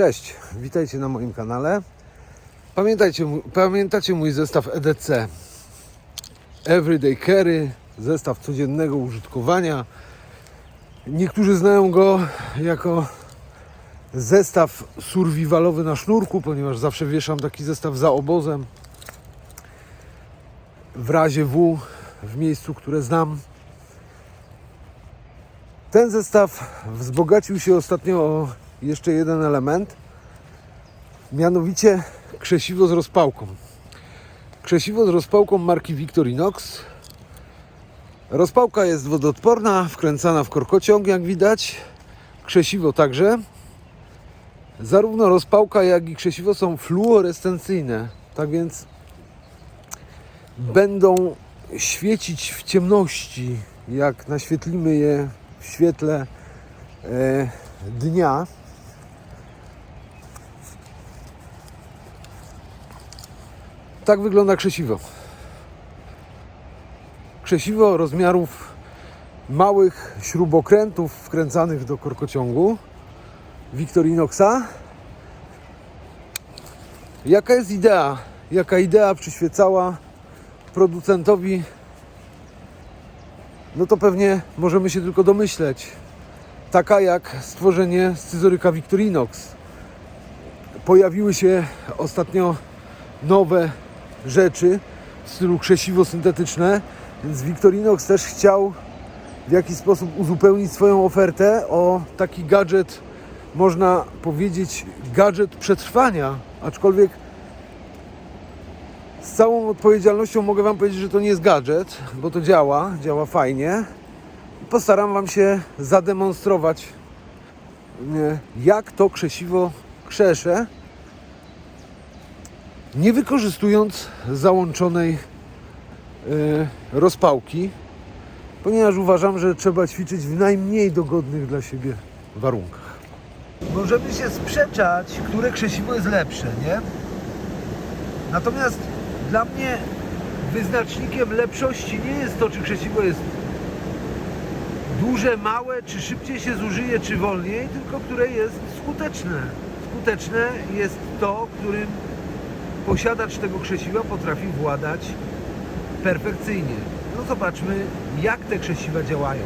Cześć, witajcie na moim kanale. Pamiętajcie, pamiętacie mój zestaw EDC Everyday Carry, zestaw codziennego użytkowania. Niektórzy znają go jako zestaw survivalowy na sznurku, ponieważ zawsze wieszam taki zestaw za obozem. W razie W, w miejscu, które znam. Ten zestaw wzbogacił się ostatnio o jeszcze jeden element, mianowicie krzesiwo z rozpałką. Krzesiwo z rozpałką marki Victorinox. Rozpałka jest wodoodporna, wkręcana w korkociąg, jak widać. Krzesiwo także. Zarówno rozpałka, jak i krzesiwo są fluorescencyjne, tak więc będą świecić w ciemności, jak naświetlimy je w świetle e, dnia. Tak wygląda krzesiwo. Krzesiwo rozmiarów małych śrubokrętów wkręcanych do korkociągu Victorinoxa. Jaka jest idea? Jaka idea przyświecała producentowi? No to pewnie możemy się tylko domyśleć. Taka jak stworzenie scyzoryka Victorinox. Pojawiły się ostatnio nowe rzeczy w stylu krzesiwo syntetyczne, więc Victorinox też chciał w jakiś sposób uzupełnić swoją ofertę o taki gadżet, można powiedzieć, gadżet przetrwania, aczkolwiek z całą odpowiedzialnością mogę Wam powiedzieć, że to nie jest gadżet, bo to działa, działa fajnie. Postaram Wam się zademonstrować, nie, jak to krzesiwo krzesze, nie wykorzystując załączonej e, rozpałki, ponieważ uważam, że trzeba ćwiczyć w najmniej dogodnych dla siebie warunkach. Możemy się sprzeczać, które krzesiwo jest lepsze, nie? Natomiast dla mnie wyznacznikiem lepszości nie jest to, czy krzesiwo jest duże, małe, czy szybciej się zużyje, czy wolniej, tylko które jest skuteczne. Skuteczne jest to, którym posiadacz tego krzesiwa potrafi władać perfekcyjnie. No zobaczmy, jak te krzesiwa działają.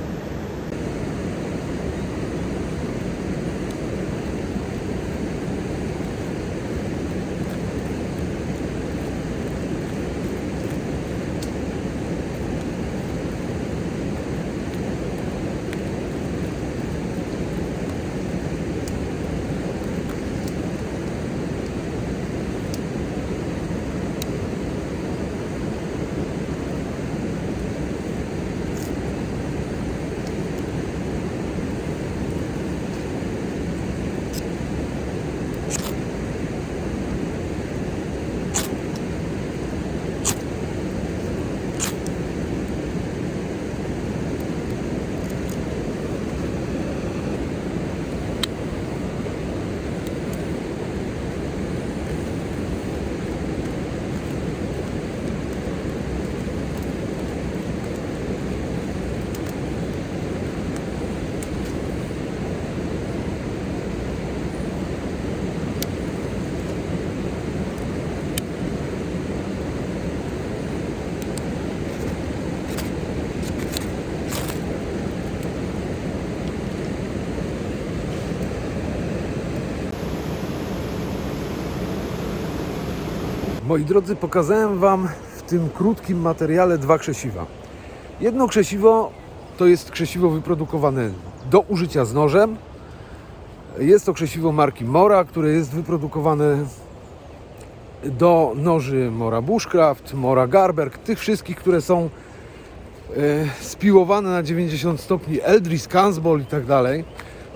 Moi drodzy, pokazałem Wam w tym krótkim materiale dwa krzesiwa. Jedno krzesiwo to jest krzesiwo wyprodukowane do użycia z nożem. Jest to krzesiwo marki Mora, które jest wyprodukowane do noży Mora Bushcraft, Mora Garberg, tych wszystkich, które są e, spiłowane na 90 stopni, Eldris, Kansball i tak dalej.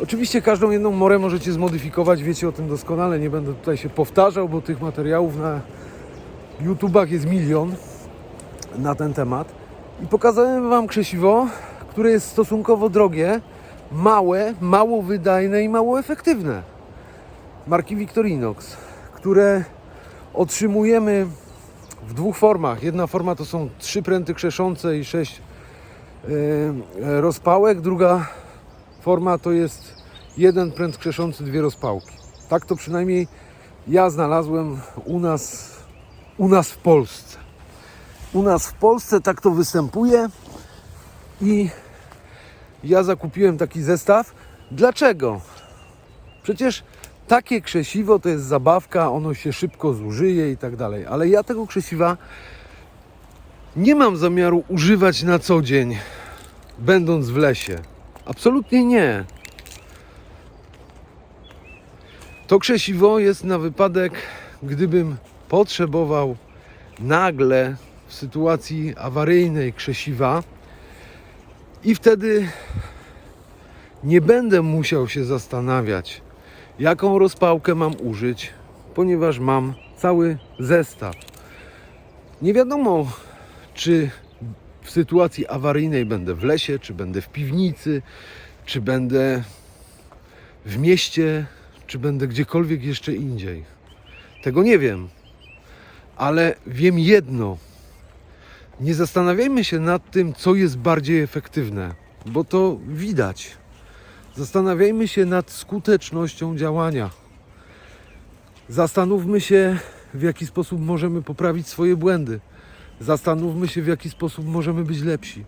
Oczywiście każdą jedną morę możecie zmodyfikować, wiecie o tym doskonale, nie będę tutaj się powtarzał, bo tych materiałów na YouTubach jest milion na ten temat. I pokazałem Wam krzesiwo, które jest stosunkowo drogie, małe, mało wydajne i mało efektywne. Marki Victorinox, które otrzymujemy w dwóch formach. Jedna forma to są trzy pręty krzeszące i sześć e, rozpałek. Druga forma to jest jeden pręt krzeszący, dwie rozpałki. Tak to przynajmniej ja znalazłem u nas, u nas w Polsce. U nas w Polsce tak to występuje i ja zakupiłem taki zestaw. Dlaczego? Przecież takie krzesiwo to jest zabawka, ono się szybko zużyje i tak dalej. Ale ja tego krzesiwa nie mam zamiaru używać na co dzień, będąc w lesie. Absolutnie nie. To krzesiwo jest na wypadek, gdybym potrzebował nagle w sytuacji awaryjnej krzesiwa i wtedy nie będę musiał się zastanawiać, jaką rozpałkę mam użyć, ponieważ mam cały zestaw. Nie wiadomo, czy w sytuacji awaryjnej będę w lesie, czy będę w piwnicy, czy będę w mieście, czy będę gdziekolwiek jeszcze indziej. Tego nie wiem, ale wiem jedno. Nie zastanawiajmy się nad tym, co jest bardziej efektywne, bo to widać. Zastanawiajmy się nad skutecznością działania. Zastanówmy się, w jaki sposób możemy poprawić swoje błędy. Zastanówmy się, w jaki sposób możemy być lepsi.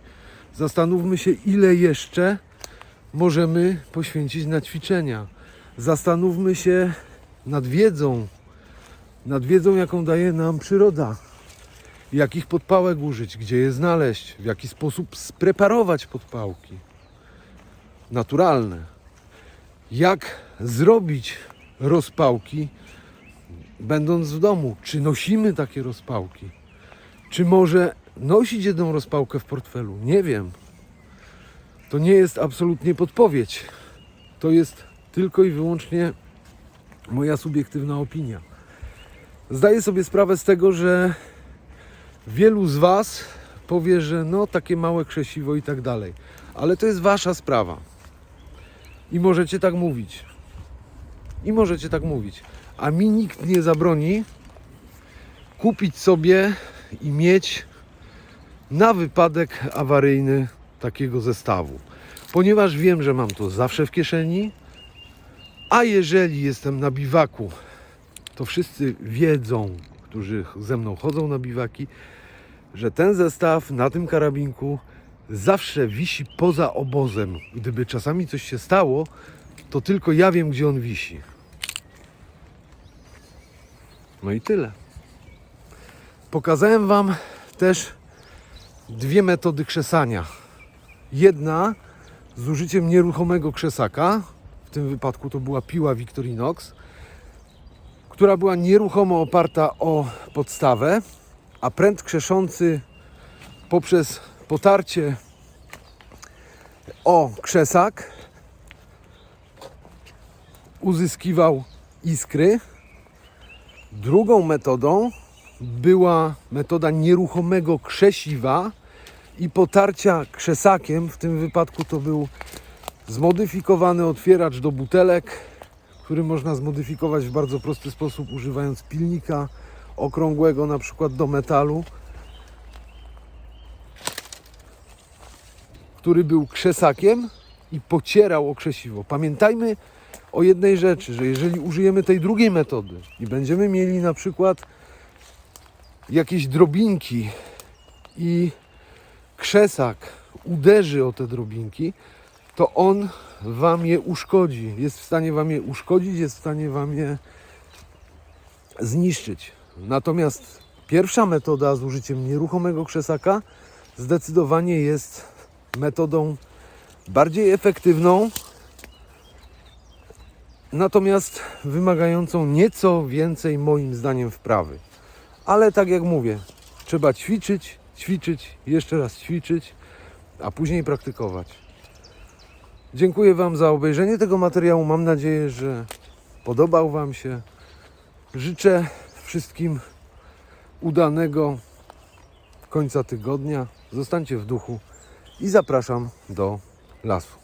Zastanówmy się, ile jeszcze możemy poświęcić na ćwiczenia. Zastanówmy się nad wiedzą, nad wiedzą, jaką daje nam przyroda. Jakich podpałek użyć, gdzie je znaleźć, w jaki sposób spreparować podpałki naturalne. Jak zrobić rozpałki, będąc w domu? Czy nosimy takie rozpałki? Czy może nosić jedną rozpałkę w portfelu? Nie wiem. To nie jest absolutnie podpowiedź. To jest tylko i wyłącznie moja subiektywna opinia. Zdaję sobie sprawę z tego, że wielu z Was powie, że no takie małe krzesiwo i tak dalej. Ale to jest Wasza sprawa. I możecie tak mówić. I możecie tak mówić. A mi nikt nie zabroni kupić sobie i mieć na wypadek awaryjny takiego zestawu. Ponieważ wiem, że mam to zawsze w kieszeni, a jeżeli jestem na biwaku, to wszyscy wiedzą, którzy ze mną chodzą na biwaki, że ten zestaw na tym karabinku zawsze wisi poza obozem. Gdyby czasami coś się stało, to tylko ja wiem, gdzie on wisi. No i tyle. Pokazałem Wam też dwie metody krzesania. Jedna z użyciem nieruchomego krzesaka, w tym wypadku to była piła Victorinox, która była nieruchomo oparta o podstawę, a pręt krzeszący poprzez potarcie o krzesak uzyskiwał iskry. Drugą metodą była metoda nieruchomego krzesiwa i potarcia krzesakiem. W tym wypadku to był zmodyfikowany otwieracz do butelek, który można zmodyfikować w bardzo prosty sposób, używając pilnika okrągłego, na przykład do metalu. który był krzesakiem i pocierał o krzesiwo. Pamiętajmy o jednej rzeczy, że jeżeli użyjemy tej drugiej metody i będziemy mieli na przykład jakieś drobinki i krzesak uderzy o te drobinki, to on Wam je uszkodzi. Jest w stanie Wam je uszkodzić, jest w stanie Wam je zniszczyć. Natomiast pierwsza metoda z użyciem nieruchomego krzesaka zdecydowanie jest metodą bardziej efektywną, natomiast wymagającą nieco więcej moim zdaniem wprawy. Ale tak jak mówię, trzeba ćwiczyć, ćwiczyć, jeszcze raz ćwiczyć, a później praktykować. Dziękuję Wam za obejrzenie tego materiału. Mam nadzieję, że podobał Wam się. Życzę wszystkim udanego końca tygodnia. Zostańcie w duchu i zapraszam do lasu.